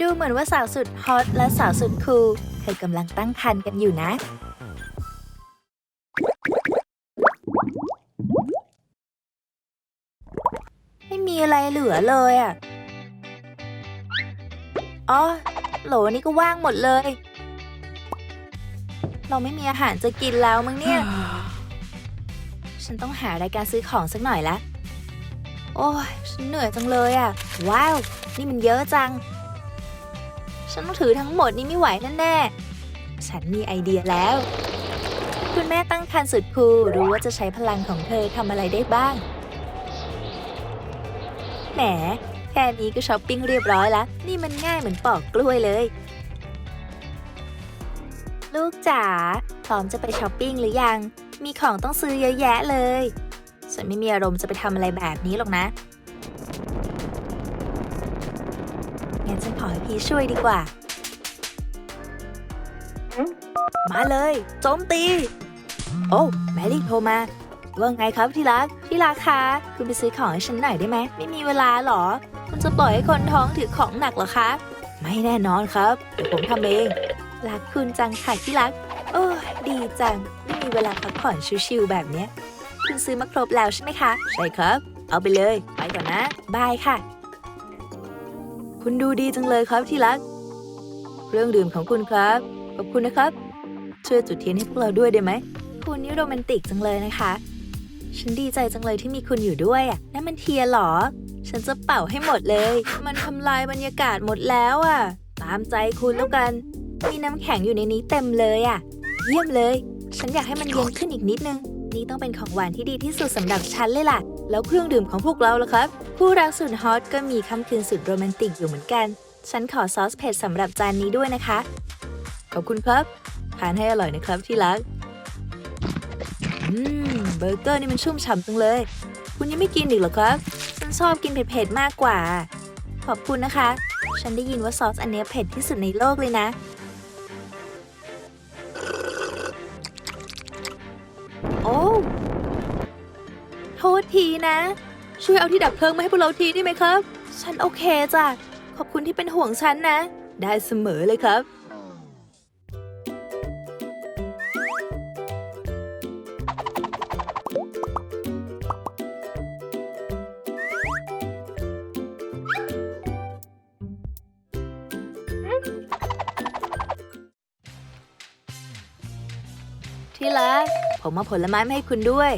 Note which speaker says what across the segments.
Speaker 1: ดูเหมือนว่าสาวสุดฮอตและสาวสุดคูลเธอกำลังตั้งครรภ์กันอยู่นะ ไม่มีอะไรเหลือเลยอะ อ๋อ โหลนี่ก็ว่างหมดเลย เราไม่มีอาหารจะกินแล้วมั้งเนี่ย ฉันต้องหารายการซื้อของสักหน่อยละ โอ้ยฉันเหนื่อยจังเลยอะ ว้าว นี่มันเยอะจัง ฉันต้องถือทั้งหมดนี่ไม่ไหวแน่ๆ ฉันมีไอเดียแล้ว คุณแม่ตั้งครรภ์สุดคูรู้ว่าจะใช้พลังของเธอทำอะไรได้บ้าง แหม แค่นี้ก็ช้อปปิ้งเรียบร้อยแล้ว นี่มันง่ายเหมือนปอกกล้วยเลย ลูกจ๋า พร้อมจะไปช้อปปิ้งหรือยัง มีของต้องซื้อเยอะแยะเลย ฉันไม่มีอารมณ์จะไปทำอะไรแบบนี้หรอกนะ งั้นฉันขอให้พี่ช่วยดีกว่า มาเลยโจมตี โอ้แมรี่โทรมาว่าไงครับที่รักที่รักคะคุณไปซื้อของให้ฉันหน่อยได้ไหมไม่มีเวลาหรอ คุณจะปล่อยให้คนท้องถือของหนักเหรอคะ ไม่แน่นอนครับเดี๋ยวผมทำเองรักคุณจังค่ะที่รัก โอ้ยดีจังไม่มีเวลาพักผ่อนชิวๆแบบเนี้ยคุณซื้อมาครบแล้วใช่ไหมคะ ใช่ครับ เอาไปเลย ไปก่อนนะ บายค่ะ คุณดูดีจังเลยครับที่รัก เครื่องดื่มของคุณครับ ขอบคุณนะครับ ช่วยจุดเทียนให้พวกเราด้วยได้ไหม คุณนี่โรแมนติกจังเลยนะคะ ฉันดีใจจังเลยที่มีคุณอยู่ด้วยอะนั่นมันเทียนหรอ ฉันจะเป่าให้หมดเลย มันทำลายบรรยากาศหมดแล้วอะ ตามใจคุณแล้วกัน มีน้ำแข็งอยู่ในนี้เต็มเลยอะ เยี่ยมเลย ฉันอยากให้มันเย็นขึ้นอีกนิดนึง นี่ต้องเป็นของหวานที่ดีที่สุดสำหรับฉันเลยล่ะ แล้วเครื่องดื่มของพวกเราล่ะครับ ผู้รักสุดฮอตก็มีค่ำคืนสุดโรแมนติกอยู่เหมือนกัน ฉันขอซอสเผ็ดสำหรับจานนี้ด้วยนะคะ ขอบคุณครับ ทานให้อร่อยนะครับที่รัก อืม เบอร์เกอร์นี่มันชุ่มฉ่ำจังเลย คุณยังไม่กินอีกเหรอครับ ฉันชอบกินเผ็ดๆมากกว่า ขอบคุณนะคะ ฉันได้ยินว่าซอสอันนี้เผ็ดที่สุดในโลกเลยนะ โอ้ โทษทีนะ ช่วยเอาที่ดับเพลิงมาให้พวกเราทีได้ไหมครับ ฉันโอเคจ้ะ ขอบคุณที่เป็นห่วงฉันนะ ได้เสมอเลยครับ ที่รักผมมาผลไม้มาให้คุณด้วย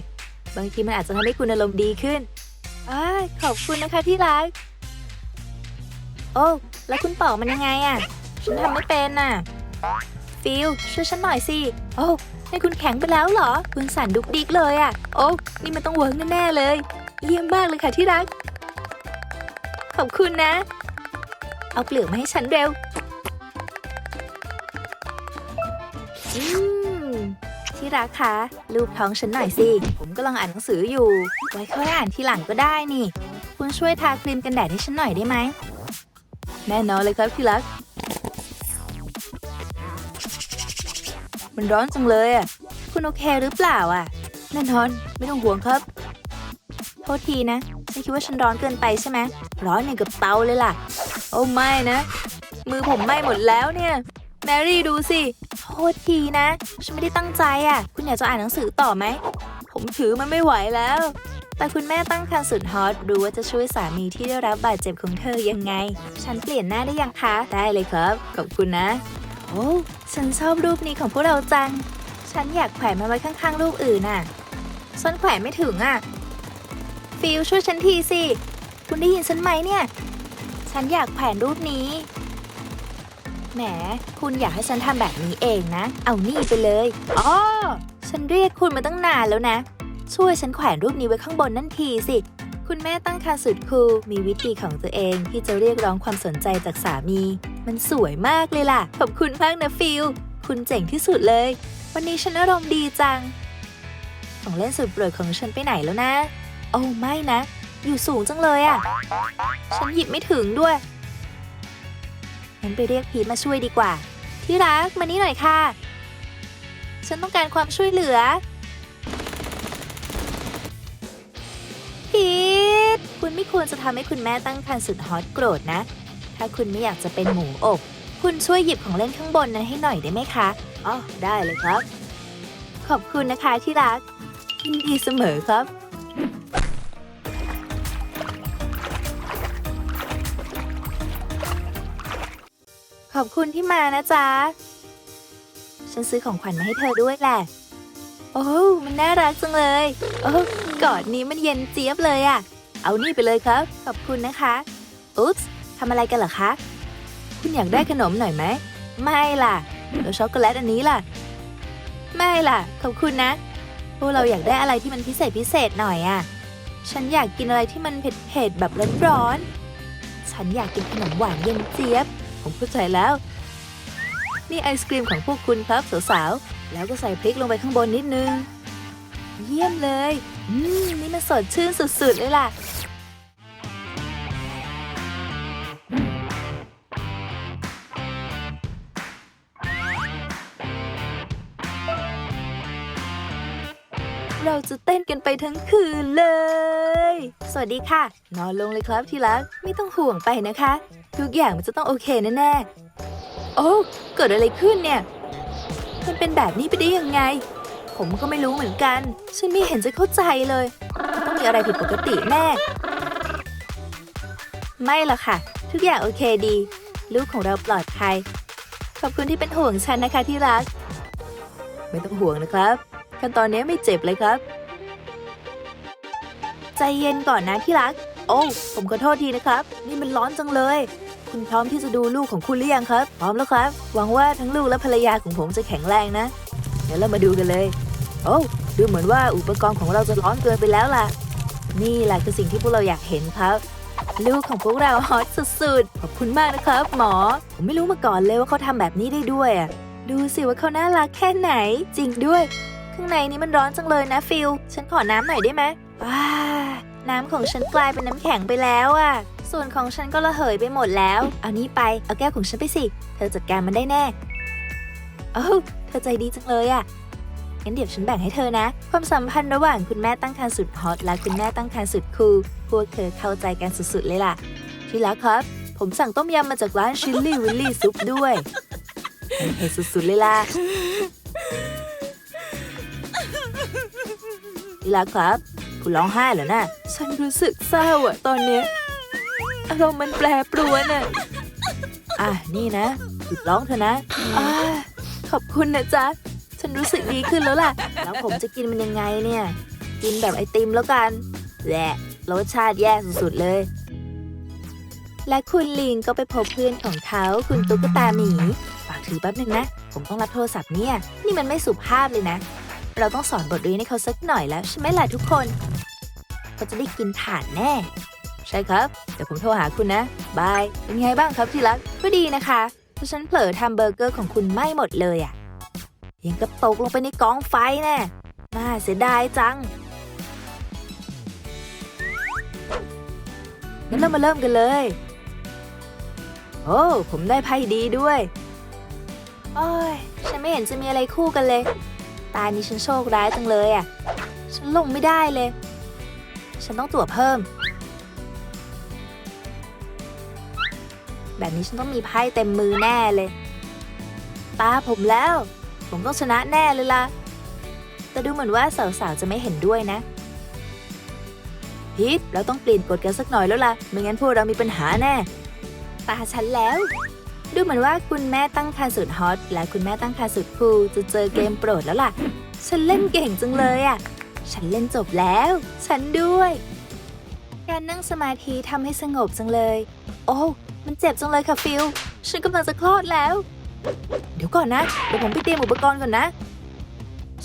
Speaker 1: บางทีมันอาจจะทำให้คุณอารมณ์ดีขึ้น อาขอบคุณนะคะที่รัก โอ้แล้วคุณป่ามันยังไงอะ่ะ ฉันทำไม่เป็นน่ะ ฟิลช่วยฉันหน่อยสิ โอ้ให้คุณแข็งไปแล้วเหรอคุณสั่นดุกดิกเลยอะ่ะ โอ้นี่มันต้องเวิร์กแน่ๆเลย เยี่ยมมากเลยค่ะที่รัก ขอบคุณนะ เอาเปลือกมาให้ฉันเร็วอืม ที่รักคะรูปท้องฉันหน่อยสิ ผมก็ลองอ่านหนังสืออยู่ ไว้ค่อยอ่านทีหลังก็ได้นี่ คุณช่วยทาครีมกันแดดให้ฉันหน่อยได้ไหม แน่นอนเลยครับที่รัก มันร้อนจังเลยอะ คุณโอเคหรือเปล่าอะ แน่นอน ไม่ต้องห่วงครับ โทษทีนะ ฉันคิดว่าฉันร้อนเกินไปใช่ไหม ร้อนอย่างกับเตาเลยล่ะ โอ้ไม่นะ มือผมไหม้หมดแล้วเนี่ย แมรี่ดูสิ ทษทีนะ ฉันไม่ได้ตั้งใจอะ คุณอยากจะอ่านหนังสือต่อไหม ผมถือมันไม่ไหวแล้ว แต่คุณแม่ตั้งครรภ์สุดฮอตรู้ว่าจะช่วยสามีที่ได้รับบาดเจ็บของเธอยังไง ฉันเปลี่ยนหน้าได้ยังคะ ได้เลยครับ ขอบคุณนะ โอ้ฉันชอบรูปนี้ของพวกเราจัง ฉันอยากแขวนมันไว้ข้างๆรูปอื่นน่ะฉันแขวนไม่ถึงอะ ฟิลช่วยฉันทีสิ คุณได้ยินฉันไหมเนี่ย ฉันอยากแขวนรูปนี้ แหม คุณอยากให้ฉันทำแบบนี้เองนะ เอานี่ไปเลยอ๋อฉันเรียกคุณมาตั้งนานแล้วนะ ช่วยฉันแขวนรูปนี้ไว้ข้างบนนั่นทีสิ คุณแม่ตั้งครรภ์สุดคูลมีวิธีของตัวเองที่จะเรียกร้องความสนใจจากสามี มันสวยมากเลยล่ะ ขอบคุณมากนะฟิล คุณเจ๋งที่สุดเลย วันนี้ฉันอารมณ์ดีจัง ของเล่นสุดโปรดของฉันไปไหนแล้วนะ โอ้ไม่นะ อยู่สูงจังเลยอะ่ะ ฉันหยิบไม่ถึงด้วย งั้นไปเรียกพีทมาช่วยดีกว่า ที่รักมานี่หน่อยค่ะ ฉันต้องการความช่วยเหลือ พีทคุณไม่ควรจะทำให้คุณแม่ตั้งครรภ์สุดฮอตโกรธนะ ถ้าคุณไม่อยากจะเป็นหมูอบ คุณช่วยหยิบของเล่นข้างบนนั้นให้หน่อยได้ไหมคะอ๋อได้เลยครับ ขอบคุณนะคะที่รักยินดีเสมอครับ ขอบคุณที่มานะจ๊ะ ฉันซื้อของขวัญมาให้เธอด้วยแหละ โอ้มันน่ารักจังเลย โอ้กอดนี้มันเย็นเจี๊ยบเลยอะเอานี่ไปเลยครับ ขอบคุณนะคะ อุ๊ปส์ทำอะไรกันเหรอคะ คุณอยากได้ขนมหน่อยไหม ไม่ล่ะแล้วช็อกโกแลตอันนี้ล่ะ ไม่ล่ะ ขอบคุณนะพวกเราอยากได้อะไรที่มันพิเศษพิเศษหน่อยอะฉันอยากกินอะไรที่มันเผ็ดๆแบบร้อนๆ ฉันอยากกินขนมหวานเย็นเจี๊ยบ ผมเข้าใจแล้ว นี่ไอศกรีมของพวกคุณครับสาวๆ แล้วก็ใส่พริกลงไปข้างบนนิดนึง เยี่ยมเลย อืม นี่มันสดชื่นสุดๆ เลยล่ะ เราจะเต้นกันไปทั้งคืนเลย สวัสดีค่ะ นอนลงเลยครับที่รัก ไม่ต้องห่วงไปนะคะ ทุกอย่างมันจะต้องโอเคแน่ๆ โอ้ เกิดอะไรขึ้นเนี่ย มันเป็นแบบนี้ไปได้ยังไง ผมก็ไม่รู้เหมือนกัน ฉันไม่เห็นจะเข้าใจเลยมันต้องมีอะไรผิดปกติแน่ ไม่ละค่ะ ทุกอย่างโอเคดี ลูกของเราปลอดภัย ขอบคุณที่เป็นห่วงฉันนะคะที่รัก ไม่ต้องห่วงนะครับขั้นตอนนี้ไม่เจ็บเลยครับ ใจเย็นก่อนนะที่รัก โอ้ ผมขอโทษทีนะครับ นี่มันร้อนจังเลย คุณพร้อมที่จะดูลูกของคุณหรือยังครับ พร้อมแล้วครับ หวังว่าทั้งลูกและภรรยาของผมจะแข็งแรงนะ เดี๋ยวเรามาดูกันเลย โอ้ดูเหมือนว่าอุปกรณ์ของเราจะร้อนเกินไปแล้วล่ะ นี่แหละคือสิ่งที่พวกเราอยากเห็นครับ ลูกของพวกเราฮอตสุดๆ ขอบคุณมากนะครับ หมอ ผมไม่รู้มาก่อนเลยว่าเขาทำแบบนี้ได้ด้วยอะ ดูสิว่าเขาน่ารักแค่ไหน จริงด้วย ข้างในนี้มันร้อนจังเลยนะฟิล ฉันขอน้ำหน่อยได้ไหมว้า น้ำของฉันกลายเป็นน้ำแข็งไปแล้วอะส่วนของฉันก็ระเหยไปหมดแล้ว เอานี้ไป เอาแก้วของฉันไปสิ เธอจัดการมันได้แน่โอ้เธอใจดีจังเลยอะงั้นเดี๋ยวฉันแบ่งให้เธอนะ ความสัมพันธ์ระหว่างคุณแม่ตั้งครรภ์สุดฮอตและคุณแม่ตั้งครรภ์สุดคูลพวกเธอเข้าใจกันสุดๆเลยล่ะ ที่รักครับ ผมสั่งต้มยำมาจากร้านชิลลี่วิลลี่ซุปด้วยเผ็ดสุดๆเลยล่ะที่รักครับ คุณร้องไห้เหรอนะ่ะฉันรู้สึกเศร้าอะตอนเนี้ยอารมณ์มันแปรปรวนอะอะนี่นะหยุดร้องเถอะนะอ่าขอบคุณนะจ๊ะ ฉันรู้สึกดีขึ้นแล้วล่ะ แล้วผมจะกินมันยังไงเนี่ย กินแบบไอติมแล้วกันแหละรสชาติแย่สุดๆเลย และคุณลิงก็ไปพบเพื่อนของเขาคุณตุ๊กตาหมี ฝากถือแป๊บหนึ่งนะ ผมต้องรับโทรศัพท์เนี่ย นี่มันไม่สุภาพเลยนะ เราต้องสอนบทเรียนให้เขาสักหน่อยแล้วใช่ไหมล่ะทุกคน เขาจะได้กินถ่านแน่ ใช่ครับ เดี๋ยวผมโทรหาคุณนะ บาย เป็นไงบ้างครับที่รัก ก็ดีนะคะเพราะฉันเผลอทำเบอร์เกอร์ของคุณไหม้หมดเลยอะ่ะยังกระตกลงไปในกองไฟแน่ น่าเสียดายจัง งั้นเรามาเริ่มกันเลย โอ้ ผมได้ไพ่ดีด้วย โอ้ย ฉันไม่เห็นจะมีอะไรคู่กันเลย ตานี้ฉันโชคร้ายจังเลยอะ ฉันลงไม่ได้เลย ฉันต้องตรวจเพิ่ม แบบนี้ฉันต้องมีไพ่เต็มมือแน่เลย ตาผมแล้ว ผมต้องชนะแน่เลยล่ะ แต่ดูเหมือนว่าสาวๆจะไม่เห็นด้วยนะพีทเราต้องเปลี่ยนกฎกันสักหน่อยแล้วล่ะ ไม่งั้นพวกเรามีปัญหาแน่ ตาฉันแล้ว ดูเหมือนว่าคุณแม่ตั้งครรภ์สุดฮอตและคุณแม่ตั้งครรภ์สุดคูลจะเจอเกมโปรดแล้วล่ะ ฉันเล่นเก่งจังเลยอะ ฉันเล่นจบแล้ว ฉันด้วย การนั่งสมาธิทำให้สงบจังเลย โอ้ มันเจ็บจังเลยค่ะฟิล ฉันกำลังจะคลอดแล้ว เดี๋ยวก่อนนะ เดี๋ยวผมไปเตรียมอุปกรณ์ก่อนนะ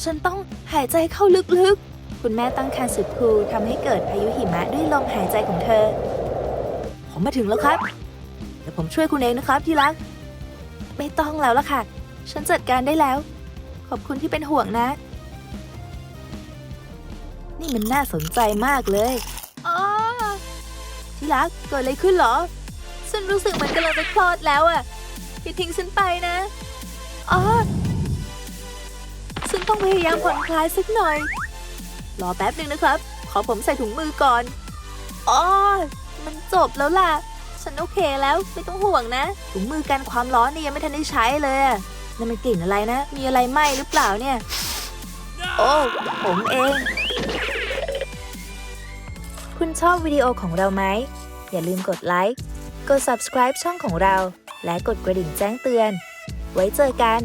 Speaker 1: ฉันต้องหายใจเข้าลึกๆ คุณแม่ตั้งครรภ์สุดคูลทำให้เกิดพายุหิมะด้วยลมหายใจของเธอ ผมมาถึงแล้วครับ ดี๋ยวผมช่วยคุณเองนะครับที่รัก ไม่ต้องแล้วล่ะค่ะ ฉันจัดการได้แล้ว ขอบคุณที่เป็นห่วงนะ นี่มันน่าสนใจมากเลยอ๋อที่รักเกิดอะไรขึ้นเหรอ ฉันรู้สึกเหมือนกำลังจะคลอดแล้วอะอย่าทิ้งฉันไปนะอ๋อฉันต้องพยายามผ่อนคลายสักหน่อย รอแป๊บหนึ่งนะครับ ขอผมใส่ถุงมือก่อนอ๋อมันจบแล้วล่ะ ฉันโอเคแล้วไม่ต้องห่วงนะถุงมือกันความร้อนนี่ยังไม่ทันได้ใช้เลยนั่นมันกลิ่นอะไรนะ มีอะไรไหมหรือเปล่าเนี่ย โอ้ผมเอง คุณชอบวิดีโอของเราไหม อย่าลืมกดไลค์ กด subscribe ช่องของเรา และกดกระดิ่งแจ้งเตือน ไว้เจอกัน